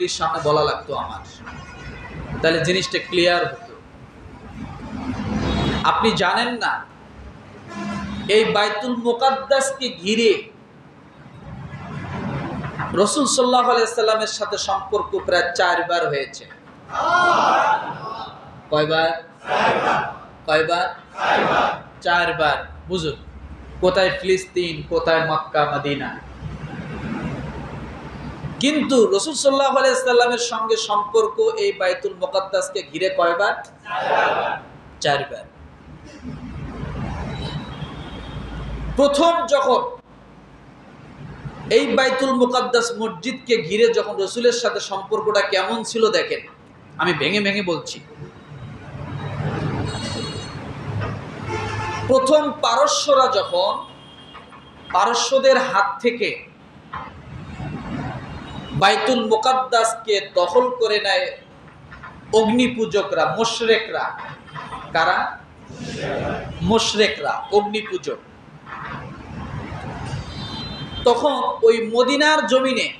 সামনে বলা লাগতো আমার। তাহলে জিনিসটা ক্লিয়ার হতো। আপনি জানেন না, এই বাইতুল মোকাদ্দাসকে ঘিরে রসুল সাল্লাহ আলাইসাল্লামের সাথে সম্পর্ক প্রায় চারবার হয়েছে। কয়বার? কয়বার? চারবার বুঝুন, কোথায় ফিলিস্তিন, কোথায় মক্কা, মদিনা? কিন্তু রসুল সাল্লাহ আলাইসাল্লামের সঙ্গে সম্পর্ক এই বাইতুল মোকাদ্দাসকে ঘিরে কয়বার? চারবার। প্রথম যখন এই বাইতুল মুকাদ্দাস মসজিদকে ঘিরে যখন রসুলের সাথে সম্পর্কটা কেমন ছিল দেখেন। আমি ভেঙে ভেঙে বলছি। প্রথম পারস্যরা যখন পারস্যদের হাত থেকে বাইতুল মুকাদ্দাসকে দখল করে নেয় অগ্নিপূজকরা, মোশরেকরা। কারা? মোশরেকরা, অগ্নিপূজক। তখন ওই মদিনার জমিনে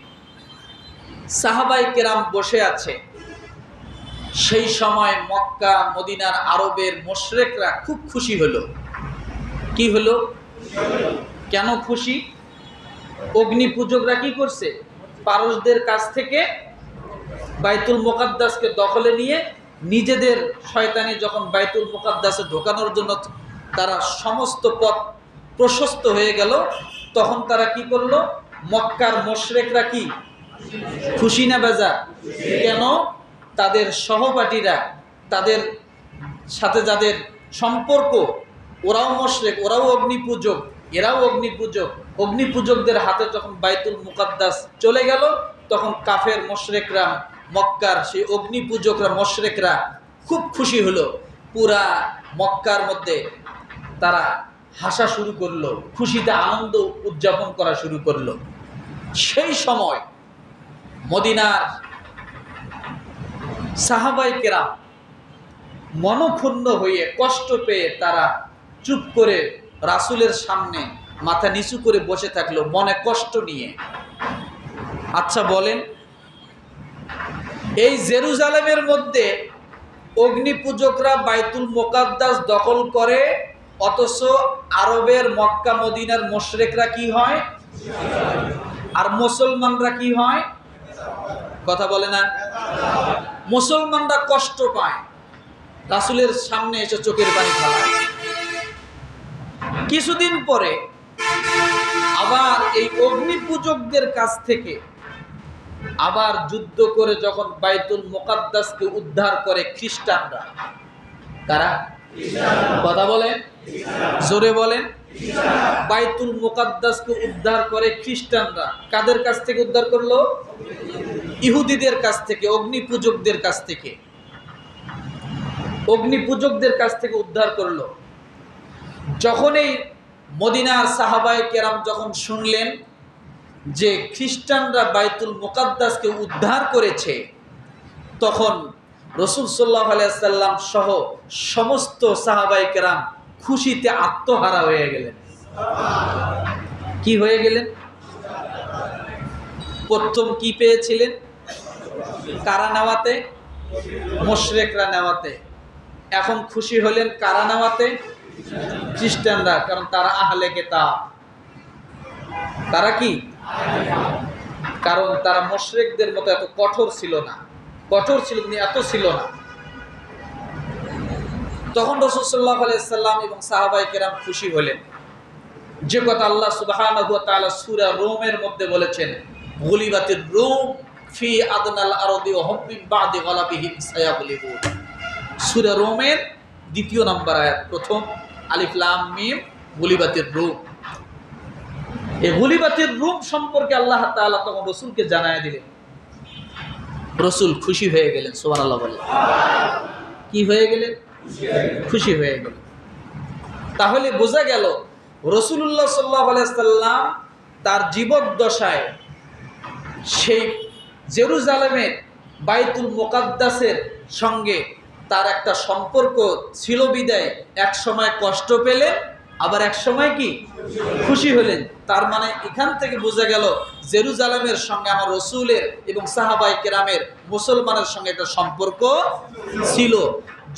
সাহাবাই কেরাম বসে আছে। সেই সময় মক্কা, মদিনার আরবের মোশরেকরা খুব খুশি হলো। কি হলো? কেন খুশি? অগ্নি পূজকরা কি করছে? পারসদের কাছ থেকে বাইতুল মোকাদ্দাসকে দখলে নিয়ে নিজেদের শয়তানি যখন বাইতুল মোকাদ্দাসে ঢোকানোর জন্য তারা সমস্ত পথ প্রশস্ত হয়ে গেল, তখন তারা কি করল? মক্কার মোশরেকরা কি? খুশি না বেজা। কেন? তাদের সহপাঠীরা, তাদের সাথে যাদের সম্পর্ক, ওরাও মোশরেক, ওরাও অগ্নিপূজক এরাও অগ্নিপূজক। অগ্নিপূজকদের হাতে যখন বাইতুল মুকাদ্দাস চলে গেল, তখন কাফের মশরেকরা, মক্কার সেই অগ্নিপূজকরা, মশরেকরা খুব খুশি হলো। পুরা মক্কার মধ্যে তারা হাসা শুরু করল, খুশিতে আনন্দ উদযাপন করা শুরু করল। সেই সময় মদিনার সাহাবাই কেরাম মনক্ষুণ্ণ হয়ে কষ্ট পেয়ে তারা চুপ করে রাসুলের সামনে মাথা নিচু করে বসে থাকল, মনে কষ্ট নিয়ে। আচ্ছা বলেন, এই জেরুজালেমের মধ্যে অগ্নিপূজকরা বাইতুল মোকাদ্দাস দখল করে, অথচ আরবের মক্কা, মদিনার মোশরেকরা কি হয়? আর মুসলমানরা কি হয়? কথা বলে না। মুসলমানরা কষ্ট পায়। রাসুলের সামনে এসে চোখের পানি ফেলায় কিছুদিন পরে আবার এই অগ্নি পূজকদের কাছ থেকে আবার যুদ্ধ করে যখন বাইতুল মোকাদ্দাসকে উদ্ধার করে খ্রিস্টানরা তারা কথা বলেন? জোরে বলেন। বাইতুল মোকাদ্দাসকে উদ্ধার করে খ্রিস্টানরা কাদের কাছ থেকে উদ্ধার করল? ইহুদিদের কাছ থেকে অগ্নি পূজকদের কাছ থেকে। অগ্নি পূজকদের কাছ থেকে উদ্ধার করল। যখনই মদিনার সাহাবাই কেরাম যখন শুনলেন যে খ্রিস্টানরা বাইতুল মোকাদ্দাসকে উদ্ধার করেছে, তখন রসুল সাল্লাহ আলাইসাল্লাম সহ সমস্ত সাহাবাই কেরাম খুশিতে আত্মহারা হয়ে গেলেন। কি হয়ে গেলেন? প্রথম কি পেয়েছিলেন? কারা নেওয়াতে? মোশরেকরা নেওয়াতে। এখন খুশি হলেন কারা নেওয়াতে? খ্রিস্টানরা, কারণ তারা আহলে কেতাব। তারা কি? কারণ তারা মোশরেকদের মতো এত কঠোর ছিল না। কঠোর ছিল কিন্তু এত ছিল না। তখন রসুল্লাহ আলাইসাল্লাম এবং সাহাবাই কেরাম খুশি হলেন। যে কথা আল্লাহ সুবাহ সুরা রোমের মধ্যে বলেছেন রোম ফি আদনাল আরদি বাদি সুরা রোমের দ্বিতীয় নাম্বার আয়াত, প্রথম আলিফলাম মিম গুলিবাতির এই গুলিবাতির সম্পর্কে আল্লাহ তখন রসুলকে দিলেন। রসুল খুশি হয়ে গেলেন আল্লাহ কি হয়ে গেলেন? খুশি হয়ে তাহলে বোঝা গেল রসুল্লাহ সাল্লাহ আলাইসাল্লাম তার জীবদ্দশায় সেই জেরুজালেমের বাইতুল মোকাদ্দাসের সঙ্গে তার একটা সম্পর্ক ছিল বিদায়। এক সময় কষ্ট পেলেন, আবার এক সময় কি? খুশি হলেন। তার মানে এখান থেকে বোঝা গেল, জেরুজালেমের সঙ্গে আমার রসুলের এবং সাহাবাই কেরামের মুসলমানের সঙ্গে একটা সম্পর্ক ছিল।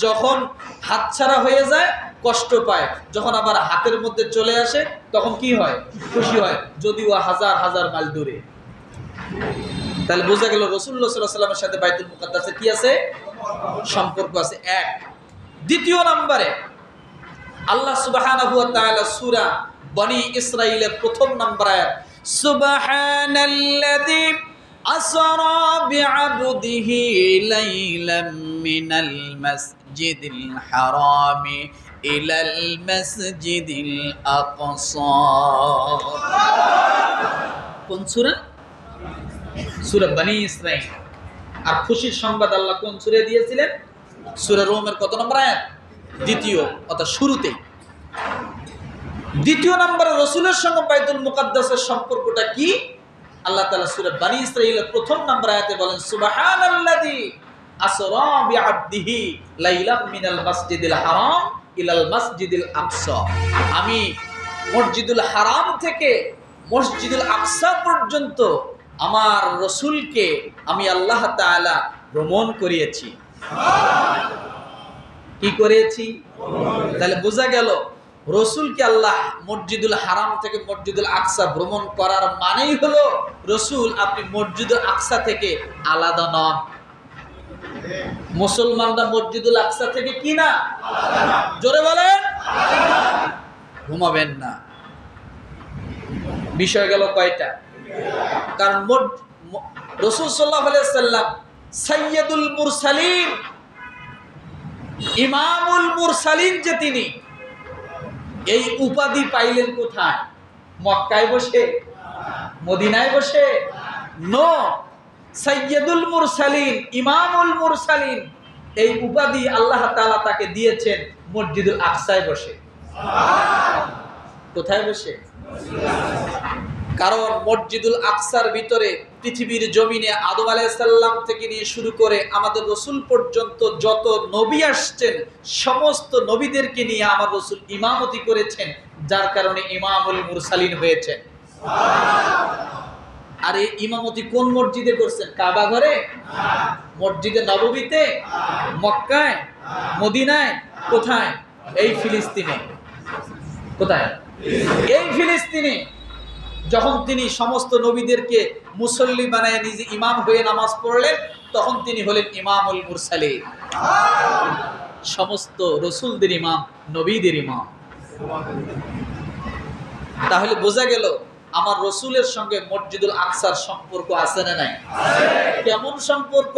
যখন হাতছাড়া হয়ে যায়, কষ্ট পায়। যখন আবার হাতের মধ্যে চলে আসে, তখন কি হয়? খুশি হয়, যদিও হাজার হাজার মাইল দূরে। তাহলে বোঝা গেল রসুল্লাহ সাল্লাহ সাল্লামের সাথে বাইতুল মুকাদ্দাসে কি আছে? সম্পর্ক আছে এক। দ্বিতীয় নম্বরে, আল্লাহ তাআলা সূরা বনি ইসরাইলের প্রথম নম্বর আয়াত, সুবহানাল্লাযী আসরা বিআবদিহি লাইলাম মিনাল মাসজিদিল হারামি ইলাল মাসজিদিল আকসা। কোন সূরা? সূরা বনি ইসরাইল আর খুশির সংবাদ আল্লাহ কোন সূরা দিয়েছিলেন? সূরা রোমের কত নম্বর আয়াত? দ্বিতীয়, অর্থাৎ শুরুতেই। দ্বিতীয় নম্বরে রসুলের সঙ্গে বাইতুল মুকাদ্দাসের সম্পর্কটা কি? আল্লাহ তাআলা সূরা বনি ইসরাইলের প্রথম নম্বর আয়াতে বলেন মাসজিদিল আকসা। আমি মসজিদুল হারাম থেকে মসজিদুল আকসা পর্যন্ত আমার রসুলকে আমি আল্লাহ তাআলা ভ্রমণ করিয়েছি। কি করেছি তাহলে বোঝা গেল, রসুলকে আল্লাহ মসজিদুল হারাম থেকে মসজিদুল আকসা ভ্রমণ করার মানেই হলো রসুল আপনি মসজিদুল আকসা থেকে আলাদা নন। মুসলমানরা মসজিদুল আকসা থেকে কি না? জোরে বলেন। ঘুমাবেন না। বিষয় গেল কয়টা? কারণ রসুল সাল্লাহ সাল্লাম সৈয়দুল মুরসালিম ইমামুল মুরসালিন যে তিনি, এই উপাধি পাইলেন কোথায়? মক্কায় বসে? মদিনায় বসে? নো। সৈয়দুল মুরসালিন, ইমামুল মুরসালিন, এই উপাধি আল্লাহ তাআলা তাকে দিয়েছেন মসজিদুল আকসায় বসে। কোথায় বসে? কারণ মসজিদুল আকসার ভিতরে পৃথিবীর জমিনে আদম আলাইসাল্লাম থেকে নিয়ে শুরু করে আমাদের রসুল পর্যন্ত যত নবী আসছেন, সমস্ত নবীদেরকে নিয়ে আমার রসুল ইমামতি করেছেন, যার কারণে ইমামুল মুরসালিন হয়েছেন আর এই ইমামতি কোন মসজিদে করছেন? কাবা ঘরে? মসজিদে নববীতে? মক্কায়? মদিনায়? কোথায়? এই ফিলিস্তিনে। কোথায়? এই ফিলিস্তিনে। যখন তিনি সমস্ত নবীদেরকে মুসল্লি বানায়, নিজে ইমাম হয়ে নামাজ পড়লেন, তখন তিনি হলেন ইমামুল মুরসালি সমস্ত রসুলদের ইমাম, নবীদের ইমাম। তাহলে বোঝা গেল, আমার রসুলের সঙ্গে মসজিদুল আকসার সম্পর্ক আছে না নাই? কেমন সম্পর্ক?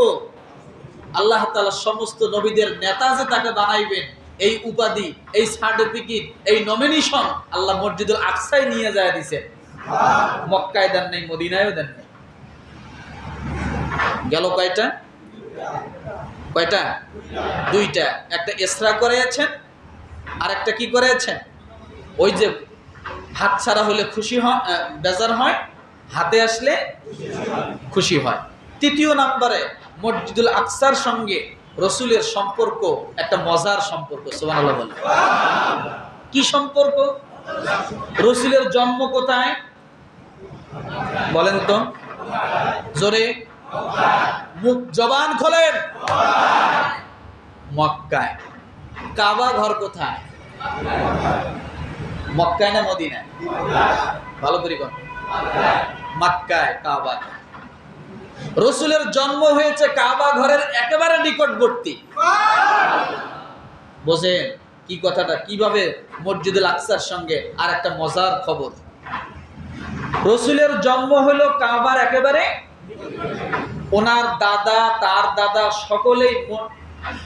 আল্লাহ তালা সমস্ত নবীদের নেতা যে তাকে বানাইবেন, এই উপাধি, এই সার্টিফিকেট এই নমিনেশন আল্লাহ মসজিদুল আকসায় নিয়ে যায় দিছে মক্কায় দেন নাই, মদিনায়ও দেন নাই। গেল কয়টা? কয়টা? দুইটা। একটা এসরা করেছেন আর একটা কি করেছেন? ওই যে হাত ছাড়া হলে খুশি হয় বেজার হয়, হাতে আসলে খুশি হয়। তৃতীয় নাম্বারে মসজিদুল আকসার সঙ্গে রসুলের সম্পর্ক, একটা মজার সম্পর্ক সোমান কি সম্পর্ক? রসুলের জন্ম কোথায়? বলেন তো। জোরে। মুখ জবান খোলেন। মক্কায়। কাবা ঘর কোথায়? মক্কায় না মদিনায়? ভালো করে কর মক্কায়, কাবা। রসুলের জন্ম হয়েছে কাবা ঘরের একেবারে নিকটবর্তী। বোঝেন কি কথাটা? কীভাবে মসজিদুল আকসার সঙ্গে আর একটা মজার খবর? রসুলের জন্ম হলো কাবার একেবারে ওনার দাদা, তার দাদা, সকলেই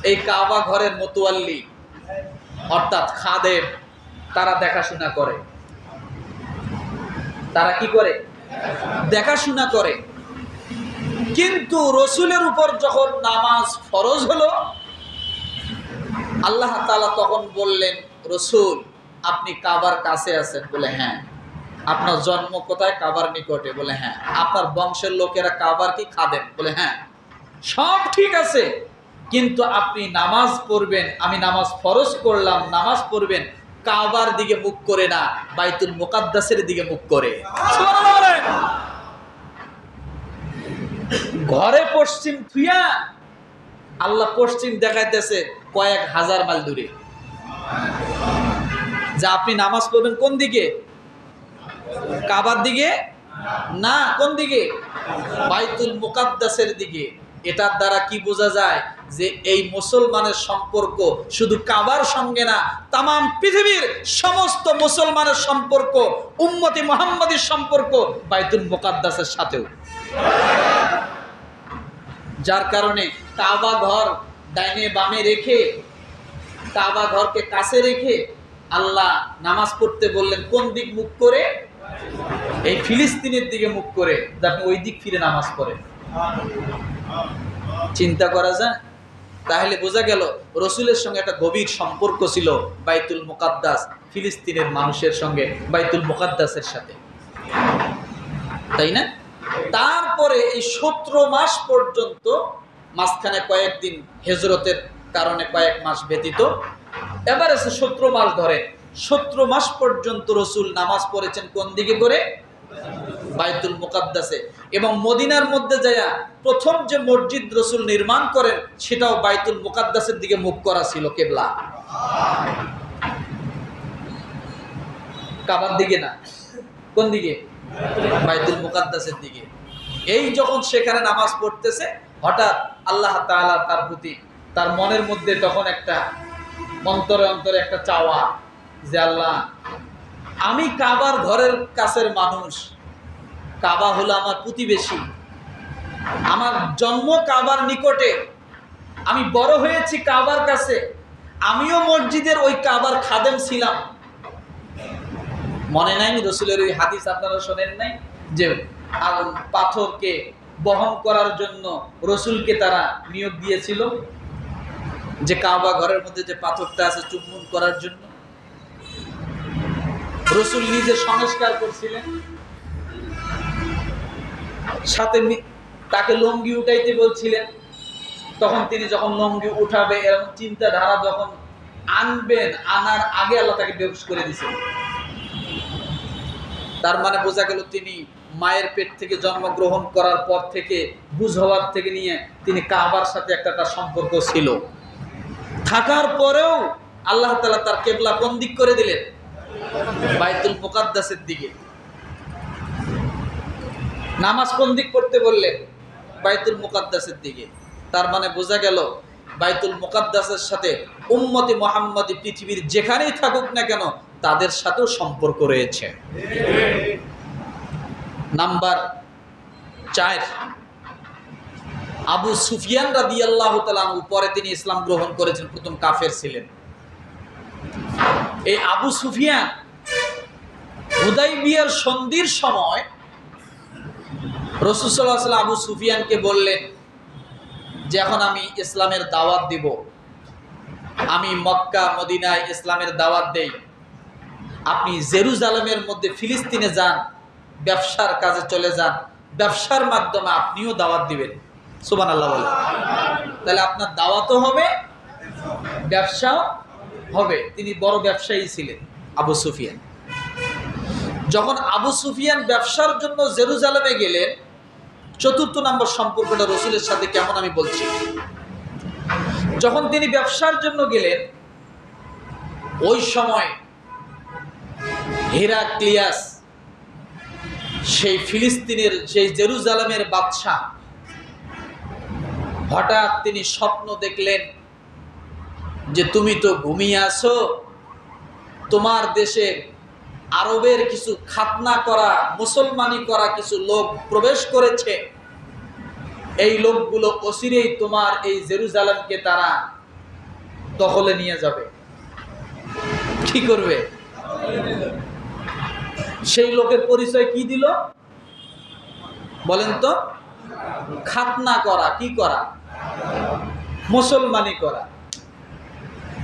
এই কাবা ঘরের মতোয়াল্লি, অর্থাৎ খাদেম, তারা দেখাশোনা করে। তারা কি করে? দেখাশোনা করে। কিন্তু রসুলের উপর যখন নামাজ ফরজ হলো, আল্লাহ তালা তখন বললেন, রসুল, আপনি কাবার কাছে আছেন? বলে হ্যাঁ। আপনার জন্ম কোথায়? কাবার নিকটে। বলে হ্যাঁ। আপনার বংশের লোকেরা কাবার কি খাবেন বলে হ্যাঁ। সব ঠিক আছে। কিন্তু আপনি নামাজ পড়বেন, আমি নামাজ ফরজ করলাম, নামাজ পড়বেন, কাবার দিকে মুখ করে না, বাইতুল মোকাদ্দাসের দিকে মুখ করে। ঘরে পশ্চিম থুইয়া আল্লাহ পশ্চিম দেখাইতেছে কয়েক হাজার মাইল দূরে। যা আপনি নামাজ পড়বেন কোন দিকে? কাবার দিকে? না, কোন দিকে? বাইতুল মুকাদ্দাসের দিকে। এটার দ্বারা কি বোঝা যায় যে এই মুসলমানের সম্পর্ক শুধু কাবার সঙ্গে না তাম পৃথিবীর সমস্ত মুসলমানের সম্পর্ক, উম্মতি মোহাম্মদীর সম্পর্ক বাইতুল মুকাদ্দাসের সাথেও। যার কারণে কাবা ঘর ডাইনে বামে রেখে, কাবা ঘরকে কাছে রেখে আল্লাহ নামাজ পড়তে বললেন, কোন দিক মুখ করে? এই ফিলিস্তিনের দিকে মুখ করে যাতে ওই দিক ফিরে নামাজ পড়ে চিন্তা করা যায়? তাহলে বোঝা গেল রসুলের সঙ্গে একটা গভীর সম্পর্ক ছিল বাইতুল মুকাদ্দাস, ফিলিস্তিনের মানুষের সঙ্গে বাইতুল মুকাদ্দাসের সাথে। তাই না? তারপরে এই সতেরো মাস পর্যন্ত মাঝখানে কয়েকদিন হেজরতের কারণে কয়েক মাস ব্যতীত, এবার এসে সতেরো মাস ধরে সতেরো মাস পর্যন্ত রসুল নামাজ পড়েছেন কোন দিকে করে? বাইতুল মুকাদ্দাসে। এবং মদিনার মধ্যে যায়া প্রথম যে মসজিদ রসুল নির্মাণ করেন, সেটাও বাইতুল মুকাদ্দাসের দিকে মুখ করা ছিল, কেবলা। কাবার দিকে না? কোন দিকে? বাইতুল মুকাদ্দাসের দিকে। এই যখন সেখানে নামাজ পড়তেছে, হঠাৎ আল্লাহ তার প্রতি, তার মনের মধ্যে তখন একটা অন্তরে অন্তরে একটা চাওয়া। যে আল্লাহ, আমি কাবার ঘরের কাছের মানুষ। কাবা হলো আমার প্রতিবেশী। আমার জন্ম কাবার নিকটে। আমি বড় হয়েছি কাবার কাছে। আমিও মসজিদের ওই কাবার খাদেম ছিলাম। মনে নাই রসুলের ওই হাদিস আপনারা শোনেন নাই? যে পাথরকে বহন করার জন্য রসুলকে তারা নিয়োগ দিয়েছিল? যে কাবা ঘরের মধ্যে যে পাথরটা আছে চুম্বন করার জন্য? রসুল নিজে সংস্কার করছিলেন। সাথে তাকে লঙ্গি উঠাইতে বলছিলেন। তখন তিনি যখন লঙ্গি উঠাবে এরকম চিন্তাধারা যখন আনবেন, আনার আগে আল্লাহ তাকে বেহুশ করে দিয়েছেন। তার মানে বোঝা গেল তিনি মায়ের পেট থেকে জন্মগ্রহণ করার পর থেকে, বুঝ হওয়ার থেকে নিয়ে তিনি কাবার সাথে একটা তার সম্পর্ক ছিল। থাকার পরেও আল্লাহ তালা তার কেবলা কোন করে দিলেন। বাইতুল মুকাদ্দাসের দিকে। নামাজ কোন দিক পড়তে বললেন বাইতুল মুকাদ্দাসের দিকে। তার মানে বোঝা গেল, বাইতুল মুকাদ্দাসের সাথে উম্মতি মোহাম্মদী পৃথিবীর যেখানেই থাকুক না কেন, তাদের সাথেও সম্পর্ক রয়েছে। নাম্বার চার, আবু সুফিয়ান রাদি আল্লাহ পরে তিনি ইসলাম গ্রহণ করেছেন, প্রথম কাফের ছিলেন। এই আবু সুফিয়ান হুদাই বিয়ার সন্ধির সময় রসুসাল্লাহ আবু সুফিয়ানকে বললেন যে, এখন আমি ইসলামের দাওয়াত দিব। আমি মক্কা, মদিনায় ইসলামের দাওয়াত দেই। আপনি জেরুজালেমের মধ্যে ফিলিস্তিনে যান, ব্যবসার কাজে চলে যান। ব্যবসার মাধ্যমে আপনিও দাওয়াত দিবেন। সুবান আল্লাহ বলে। তাহলে আপনার দাওয়াতও হবে, ব্যবসাও হবে তিনি বড় ব্যবসায়ী ছিলেন আবু সুফিয়ান। যখন আবু সুফিয়ান ব্যবসার জন্য জেরুজালেমে গেলেন, চতুর্থ নম্বর সম্পর্কটা রসুলের সাথে কেমন আমি বলছি? যখন তিনি ব্যবসার জন্য গেলেন, ওই সময় হেরাক্লিয়াস, সেই ফিলিস্তিনের, সেই জেরুজালেমের বাদশাহ, হঠাৎ তিনি স্বপ্ন দেখলেন যে তুমি তো ঘুমিয়ে আছো, তোমার দেশে আরবের কিছু খাতনা করা, মুসলমানি করা কিছু লোক প্রবেশ করেছে। এই লোকগুলো অচিরেই তোমার এই জেরুজালেমকে তারা দখলে নিয়ে যাবে। কি করবে? সেই লোকের পরিচয় কি দিল? বলেন তো, খাতনা করা, কি করা? মুসলমানি করা।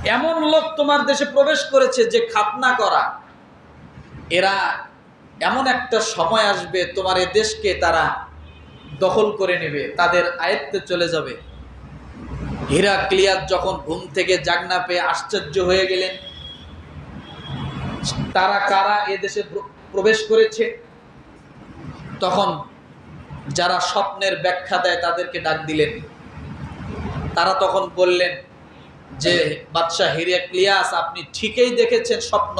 এমন লোক তোমার দেশে প্রবেশ করেছে যে খাতনা করা। এরা এমন একটা সময় আসবে, তোমার এ দেশকে তারা দখল করে নেবে, তাদের আয়ত্তে চলে যাবে। হীরা ক্লিয়ার যখন ঘুম থেকে জাগনা পেয়ে আশ্চর্য হয়ে গেলেন, তারা কারা এদেশে প্র- প্রবেশ করেছে? তখন যারা স্বপ্নের ব্যাখ্যা দেয় তাদেরকে ডাক দিলেন। তারা তখন বললেন যে বাদশাহ হিরিয়াক্লিয়াস আপনি ঠিকই দেখেছেন স্বপ্ন।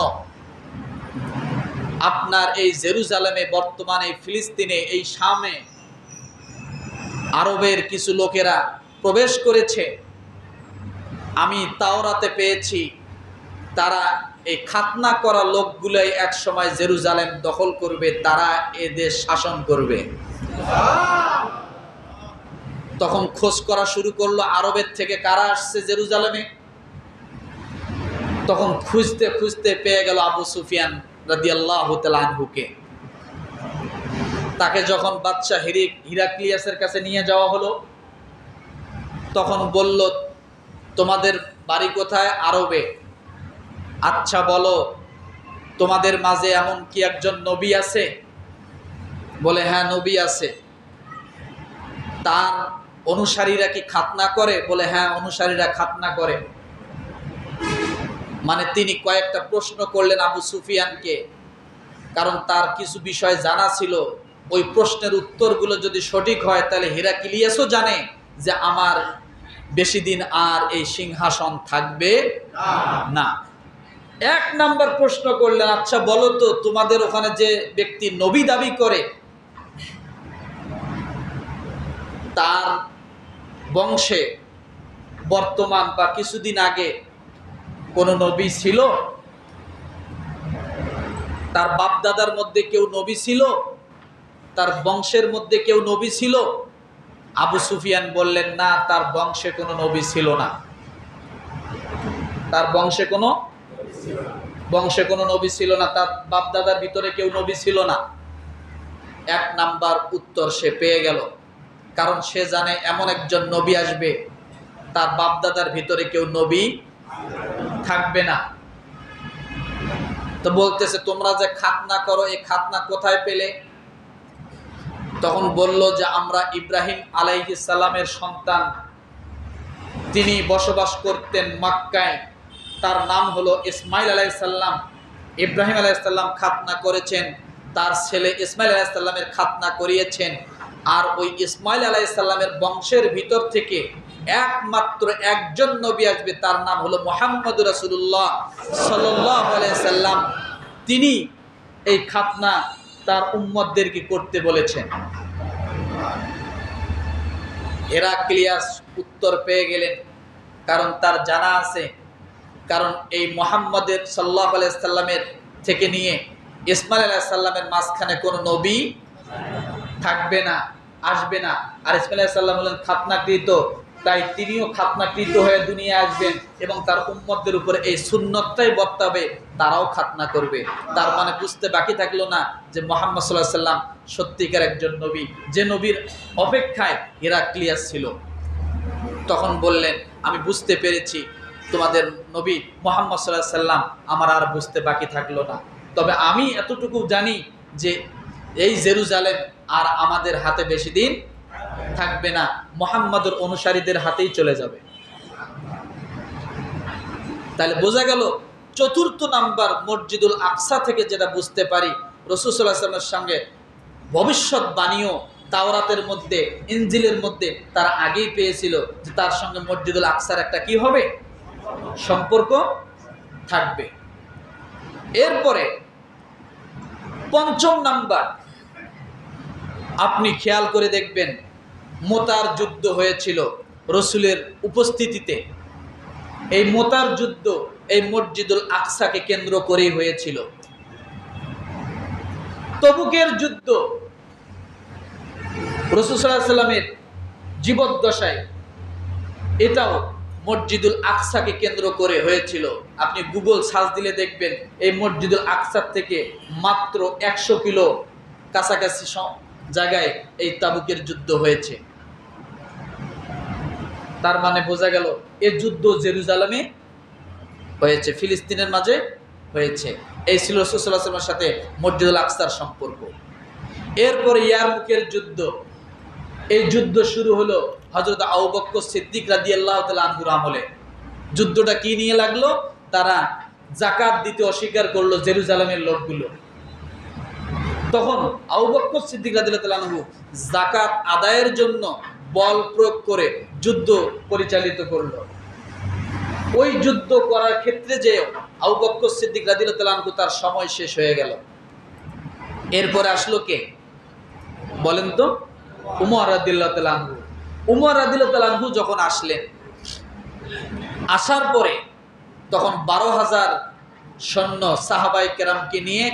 আপনার এই জেরুজালেমে, বর্তমানে ফিলিস্তিনে, এই শামে আরবের কিছু লোকেরা প্রবেশ করেছে। আমি তাওরাতে পেয়েছি। তারা এই খাতনা করা লোকগুলোই এক সময় জেরুজালেম দখল করবে, তারা এ দেশ শাসন করবে। তখন খোঁজ করা শুরু করল আরবের থেকে কারা আসছে জেরুজালেমে। তখন খুঁজতে খুঁজতে পেয়ে গেল আবু সুফিয়ান রাদিয়াল্লাহ তালানহুকে তাকে যখন বাদশাহ হিরি হিরাক্লিয়াসের কাছে নিয়ে যাওয়া হলো, তখন বলল, তোমাদের বাড়ি কোথায় আরবে? আচ্ছা বলো, তোমাদের মাঝে এমন কি একজন নবী আছে? বলে হ্যাঁ নবী আছে। তার অনুসারীরা কি খাতনা করে? বলে হ্যাঁ অনুসারীরা খাতনা করে। মানে তিনি কয়েকটা প্রশ্ন করলেন আবু সুফিয়ানকে, কারণ তার কিছু বিষয় জানা ছিল। ওই প্রশ্নের উত্তরগুলো যদি সঠিক হয়, তাহলে হিরাকিলিয়াসও জানে যে আমার বেশি দিন আর এই সিংহাসন থাকবে না। এক নাম্বার প্রশ্ন করলেন আচ্ছা বলো তো, তোমাদের ওখানে যে ব্যক্তি নবী দাবি করে, তার বংশে বর্তমান বা কিছুদিন আগে কোনো নবী ছিল? তার বাপদাদার মধ্যে কেউ নবী ছিল? তার বংশের মধ্যে কেউ নবী ছিল? আবু সুফিয়ান বললেন, না, তার বংশে কোনো নবী ছিল না। তার বংশে কোনো বংশে কোনো নবী ছিল না। তার বাপদাদার ভিতরে কেউ নবী ছিল না। এক নাম্বার উত্তর সে পেয়ে গেল। কারণ সে জানে এমন একজন নবী আসবে, তার বাপদাদার ভিতরে কেউ নবী থাকবে না। তো বলতেছে, তোমরা যে খাতনা করো, এই খাতনা কোথায় পেলে? তখন বলল যে, আমরা ইব্রাহিম আলাইহিসাল্লামের সন্তান। তিনি বসবাস করতেন মাক্কায়। তার নাম হলো ইসমাইল আলাইসাল্লাম ইব্রাহিম আলাইসাল্লাম খাতনা করেছেন। তার ছেলে ইসমাইল আলাইসাল্লামের খাতনা করিয়েছেন। আর ওই ইসমাইল আলাইসাল্লামের বংশের ভিতর থেকে একমাত্র একজন নবী আসবে, তার নাম হলো মোহাম্মদ রাসুল্লাহ সাল্লাম। তিনি এই খাতনা তার উম্মদদেরকে করতে বলেছেন। হেরাক্লিয়াস উত্তর পেয়ে গেলেন, কারণ তার জানা আছে। কারণ এই মোহাম্মদের সাল্লাহ আলাইসাল্লামের থেকে নিয়ে ইসমাইল আলাইসাল্লামের মাঝখানে কোনো নবী থাকবে না, আসবে না। আর ইসমাইল আলাইসাল্লাম হলেন খাতনাকৃত। তাই তিনিও খাতনাকৃত হয়ে দুনিয়া আসবেন এবং তার উম্মতদের উপরে এই সুন্নতটাই বর্তাবে, তারাও খাতনা করবে। তার মানে বুঝতে বাকি থাকল না যে মোহাম্মদ সাল্লাহ সাল্লাম সত্যিকার একজন নবী। যে নবীর অপেক্ষায় হিরাক্লিয়াস ছিল। তখন বললেন, আমি বুঝতে পেরেছি তোমাদের নবী মোহাম্মদ সাল্লাহ সাল্লাম আমার আর বুঝতে বাকি থাকল না। তবে আমি এতটুকু জানি যে এই জেরুজালেম আর আমাদের হাতে বেশি দিন থাকবে না। মোহাম্মদের অনুসারীদের হাতেই চলে যাবে। তাহলে বোঝা গেল, চতুর্থ নাম্বার মসজিদুল আকসা থেকে যেটা বুঝতে পারি রসুসাল্লাহামের সঙ্গে ভবিষ্যৎবাণীও তাওরাতের মধ্যে ইঞ্জিলের মধ্যে তারা আগেই পেয়েছিল যে তার সঙ্গে মসজিদুল আকসার একটা কি হবে? সম্পর্ক থাকবে। এরপরে পঞ্চম নাম্বার আপনি খেয়াল করে দেখবেন, মোতার যুদ্ধ হয়েছিল রসুলের উপস্থিতিতে। এই মোতার যুদ্ধ এই মসজিদুল আকসাকে কেন্দ্র করেই হয়েছিল। তবুকের যুদ্ধ রসুসাল্লামের জীবদ্দশায়, এটাও মসজিদুল আকসাকে কেন্দ্র করে হয়েছিল। আপনি গুগল সার্চ দিলে দেখবেন, এই মসজিদুল আকসার থেকে মাত্র একশো কিলো কাছাকাছি জায়গায় এই তাবুকের যুদ্ধ হয়েছে। তার মানে বোঝা গেল, এ যুদ্ধ জেরুজালামে হয়েছে, ফিলিস্তিনের মাঝে হয়েছে। এই ছিল রসুল্লাহামের সাথে মসজিদুল আকসার সম্পর্ক। এরপরে ইয়ারমুকের যুদ্ধ। এই যুদ্ধ শুরু হলো হজরত আউবক্ক সিদ্দিক রাদি আল্লাহ আনহুর আমলে। যুদ্ধটা কি নিয়ে লাগল? তারা জাকাত দিতে অস্বীকার করল জেরুজালামের লোকগুলো। তখন আউবক্কর সিদ্দিক রাদিল্লাহু জাকাত আদায়ের জন্য বল প্রয়োগ করে যুদ্ধ পরিচালিত করল। ওই যুদ্ধ করার ক্ষেত্রে যে আউবক্কর সিদ্দিক রাদিল্লাহু তার সময় শেষ হয়ে গেল। এরপরে আসলো কে? বলেন তো, উমর রাদিল্লাহ তালাহু উমর রাদিল্লাহ তালাহু যখন আসলেন, আসার পরে তখন বারো হাজার সৈন্য সাহাবাই কেরামকে নিয়ে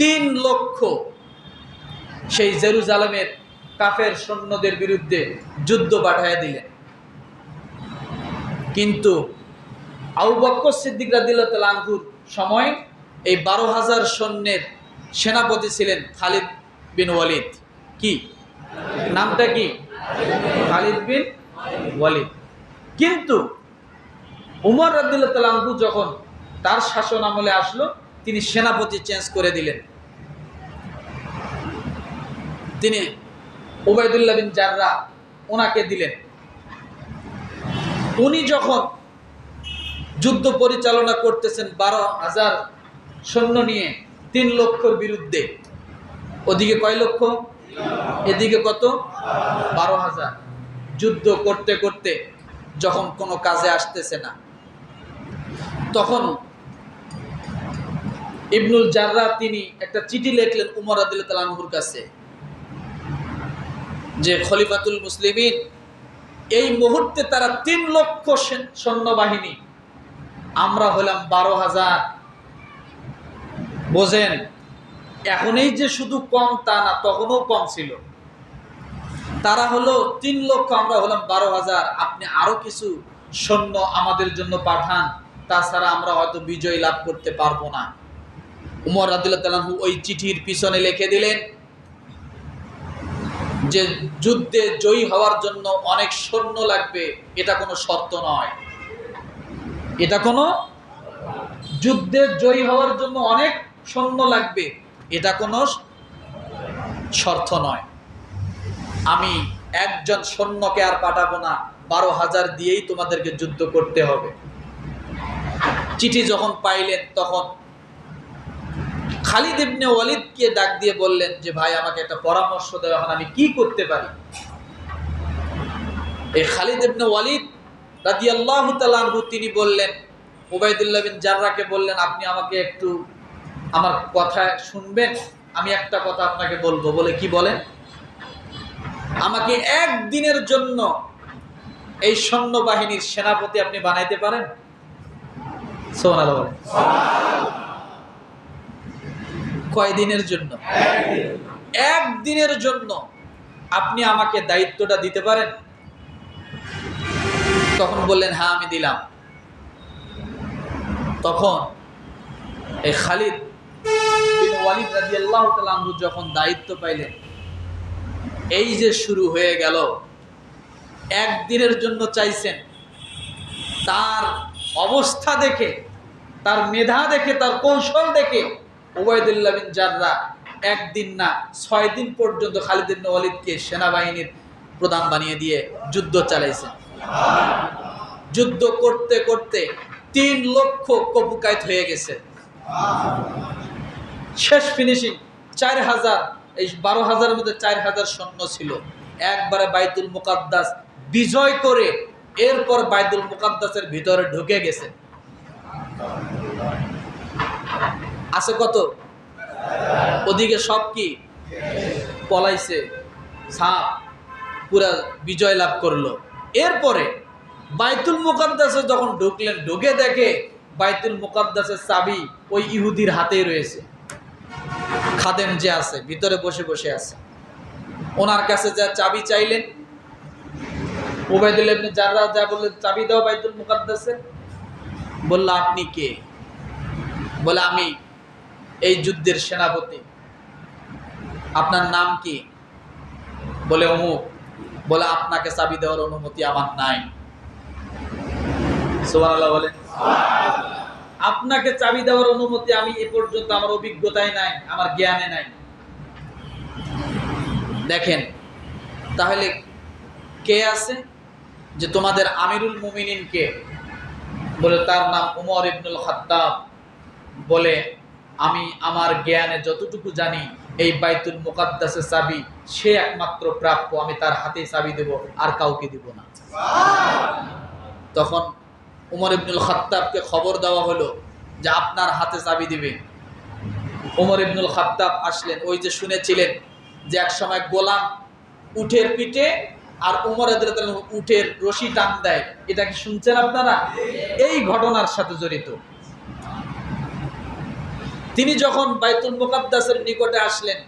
তিন লক্ষ সেই জেরুজালেমের কাফের সৈন্যদের বিরুদ্ধে যুদ্ধ পাঠাইয়া দিলেন। কিন্তু আবু বক্কর সিদ্দিক রাদিল্লাহ তালাহুর সময় এই বারো হাজার সৈন্যের সেনাপতি ছিলেন খালিদ বিন ওয়ালিদ। কি? নামটা কি? খালিদ বিন ওয়ালিদ। কিন্তু উমর রাদিল্লাহ তালাহু যখন তার শাসন আমলে আসলো, তিনি সেনাপতি চেঞ্জ করে দিলেন। তিনি ওবায়দুল্লাহ বিন জাররা ওনাকে দিলেন। উনি যখন যুদ্ধ পরিচালনা করতেছেন বারো হাজার সৈন্য নিয়ে তিন লক্ষর বিরুদ্ধে, ওদিকে কয় লক্ষ? এদিকে কত? বারো হাজার। যুদ্ধ করতে করতে যখন কোনো কাজে আসতেছে না, তখন ইবনুল জাররা তিনি একটা চিঠি লিখলেন উমর আদিল তালানহুর কাছে। যে খলিফাতুল মুসলিমিন, এই মুহূর্তে তারা তিন লক্ষ সেন- সৈন্যবাহিনী। আমরা হলাম বারো হাজার। বোঝেন এখনই যে শুধু কম তা না, তখনও কম ছিল। তারা হলো তিন লক্ষ, আমরা হলাম বারো হাজার। আপনি আরও কিছু সৈন্য আমাদের জন্য পাঠান, তাছাড়া আমরা হয়তো বিজয় লাভ করতে পারব না। উমর রাদিল্লাহ তালাহু ওই চিঠির পিছনে লিখে দিলেন যে যুদ্ধে জয়ী হওয়ার জন্য অনেক সৈন্য লাগবে, এটা কোনো শর্ত নয়। এটা কোনো যুদ্ধে জয়ী হওয়ার জন্য অনেক সৈন্য লাগবে, এটা কোনো শর্ত নয়। আমি একজন সৈন্যকে আর পাঠাবো না, বারো হাজার দিয়েই তোমাদেরকে যুদ্ধ করতে হবে। চিঠি যখন পাইলেন, তখন খালিদ ইবনে ওয়ালিদকে ডাক দিয়ে বললেন যে, ভাই, আমাকে একটা পরামর্শ দেওয়া এখন আমি কি করতে পারি? এই খালিদ ইবনে ওয়ালিদ রাদি আল্লাহ তালু তিনি বললেন ওবায়দুল্লাহ বিন জাররাকে বললেন, আপনি আমাকে একটু আমার কথা শুনবেন, আমি একটা কথা আপনাকে বলব। বলে কি বলেন? আমাকে একদিনের জন্য এই সৈন্যবাহিনীর সেনাপতি আপনি বানাইতে পারেন? সোনাল বলেন। কয়দিনের জন্য? একদিনের জন্য আপনি আমাকে দায়িত্বটা দিতে পারেন? তখন বললেন হ্যাঁ আমি দিলাম। তখন এই খালিদ যখন দায়িত্ব পাইলেন, এই যে শুরু হয়ে গেল, একদিনের জন্য চাইছেন, তার অবস্থা দেখে, তার মেধা দেখে, তার কৌশল দেখে ওবায়দুল্লাহ বিন জাররা একদিন না ছয় দিন পর্যন্ত খালিদ ইবনে ওয়ালিদকে সেনাবাহিনীর প্রধান বানিয়ে দিয়ে যুদ্ধ চালাইছেন যুদ্ধ করতে করতে তিন লক্ষ কপুকায়ত হয়ে গেছে। শেষ ফিনিশিং চার হাজার, এই বারো হাজারের মধ্যে চার হাজার সৈন্য ছিল। একবারে বাইতুল মুকাদ্দাস বিজয় করে এরপর বাইতুল মুকাদ্দাসের ভিতরে ঢুকে গেছে। আছে কত? ওদিকে সব কি? পলাইছে। সাপ পুরা বিজয় লাভ করল। এরপরে বাইতুল মুকাদ্দাসে যখন ঢুকলেন, ঢুকে দেখে বাইতুল মুকাদ্দাসের চাবি ওই ইহুদির হাতেই রয়েছে। খাদেম যে আছে, ভিতরে বসে বসে আছে। ওনার কাছে যা চাবি চাইলেন। ওবায়দুল ইবনে জাররা যা বললেন, চাবি দাও বাইতুল মুকাদ্দাসে বলল, আপনি কে? বলে, আমি এই যুদ্ধের সেনাপতি। আপনার নাম কি? বলে অমুক। বলে, আপনাকে চাবি দেওয়ার অনুমতি আমার নাই। বলেন। আপনাকে চাবি দেওয়ার অনুমতি আমি এ পর্যন্ত আমার অভিজ্ঞতায় নাই, আমার জ্ঞানে নাই। দেখেন, তাহলে কে আছে? যে তোমাদের আমিরুল মুমিনিন কে বলে, তার নাম উমর ইবনুল খাত্তাব বলে আমি আমার জ্ঞানে যতটুকু জানি, এই বাইতুল মুকাদ্দাসের চাবি, সে একমাত্র প্রাপ্য, আমি তার হাতেই চাবি দেব, আর কাউকে দিব না। তখন উমর ইবনুল খাত্তাবকে খবর দেওয়া হলো যে আপনার হাতে চাবি দিবে। উমর ইবনুল খাত্তাব আসলেন, ওই যে শুনেছিলেন যে এক সময় গোলাম উঠের পিঠে আর উমর উঠের রশি টান দেয়। এটা কি শুনছেন আপনারা? এই ঘটনার সাথে জড়িত। তিনি যখন বাইতুল মুকাদ্দাসের নিকটে আসলেন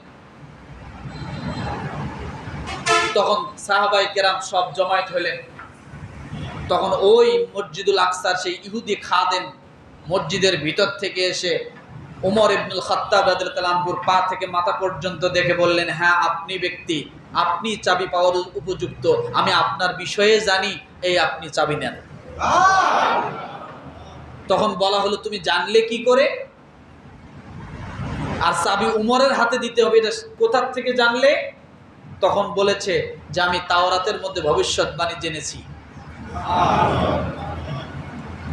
তখন সাহাবাই কেরাম সব জমায়েত হলেন। তখন ওই মসজিদুল আকসার সেই ইহুদি খাদেন মসজিদের ভিতর থেকে এসে উমর ইবনুল খত্তাব রাদিয়াল্লাহুর পা থেকে মাথা পর্যন্ত দেখে বললেন হ্যাঁ আপনি ব্যক্তি আপনি চাবি পাওয়ার উপযুক্ত আমি আপনার বিষয়ে জানি এই আপনি চাবি নেন। তখন বলা হলো তুমি জানলে কি করে? আর চাবি উমরের হাতে দিতে হবে, এটা কোথার থেকে জানলে? তখন বলেছে যে আমি তাওরাতের মধ্যে ভবিষ্যৎবাণী জেনেছি।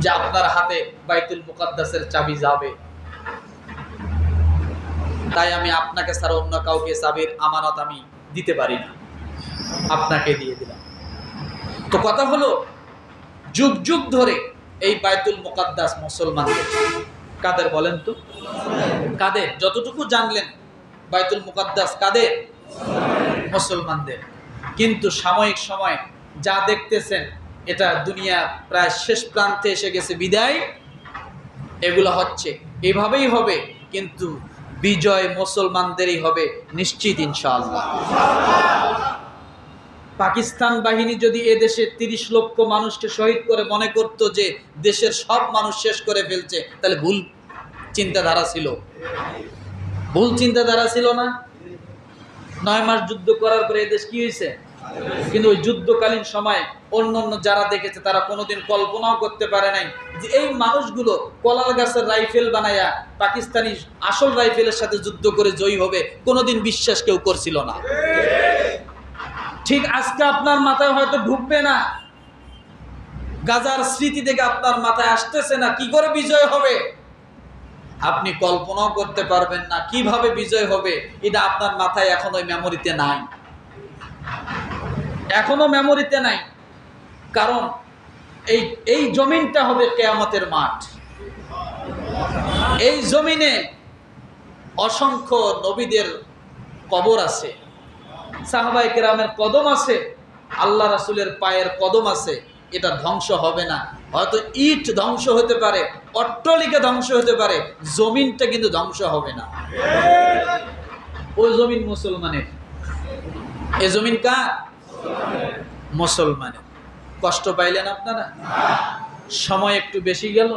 যে আপনার হাতে বাইতুল মুকাদ্দাসের চাবি যাবে। তাই আমি আপনাকে ছাড়া অন্য কাউকে চাবির আমানত আমি দিতে পারি না। আপনাকে দিয়ে দিলাম। তো কথা হলো, যুগ যুগ ধরে এই বাইতুল মুকাদ্দাস মুসলমানদের কাদের বলেন তো? কাদের? যতটুকু জানলেন বাইতুল মুকাদ্দাস, কাদের? মুসলমানদের। কিন্তু সাময়িক সময় যা দেখতেছেন, এটা দুনিয়া প্রায় শেষ প্রান্তে এসে গেছে বিদায়। এগুলো হচ্ছে, এভাবেই হবে, কিন্তু বিজয় মুসলমানদেরই হবে নিশ্চিত ইনশাআল্লাহ। পাকিস্তান বাহিনী যদি এদেশে তিরিশ লক্ষ মানুষকে শহীদ করে মনে করত যে দেশের সব মানুষ শেষ করে ফেলছে, তাহলে ভুল চিন্তাধারা ছিল। ভুল চিন্তাধারা ছিল না। নয় মাস যুদ্ধ করার পরে এদেশ কি হয়েছে? কিন্তু ওই যুদ্ধকালীন সময় অন্য অন্য যারা দেখেছে, তারা কোনোদিন কল্পনাও করতে পারে নাই যে এই মানুষগুলো কলার গাছের রাইফেল বানায়া পাকিস্তানি আসল রাইফেলের সাথে যুদ্ধ করে জয়ী হবে, কোনোদিন বিশ্বাস কেউ করছিল না। ঠিক আজকে আপনার মাথায় হয়তো ঢুকবে না। গাজার স্মৃতি থেকে আপনার মাথায় আসতেছে না, কি করে বিজয় হবে? আপনি কল্পনাও করতে পারবেন না কীভাবে বিজয় হবে, এটা আপনার মাথায় এখন মেমোরিতে নাই। এখনও মেমোরিতে নাই। কারণ এই এই জমিনটা হবে কেয়ামতের মাঠ। এই জমিনে অসংখ্য নবীদের কবর আছে। সাহাবাই কেরামের কদম আছে, আল্লাহ রাসুলের পায়ের কদম আছে, এটা ধ্বংস হবে না। হয়তো ইট ধ্বংস হতে পারে, অট্টলিকা ধ্বংস হতে পারে, জমিনটা কিন্তু ধ্বংস হবে না। ওই জমিন মুসলমানের। এ জমিন কার? মুসলমানের। কষ্ট পাইলেন আপনারা? সময় একটু বেশি গেল।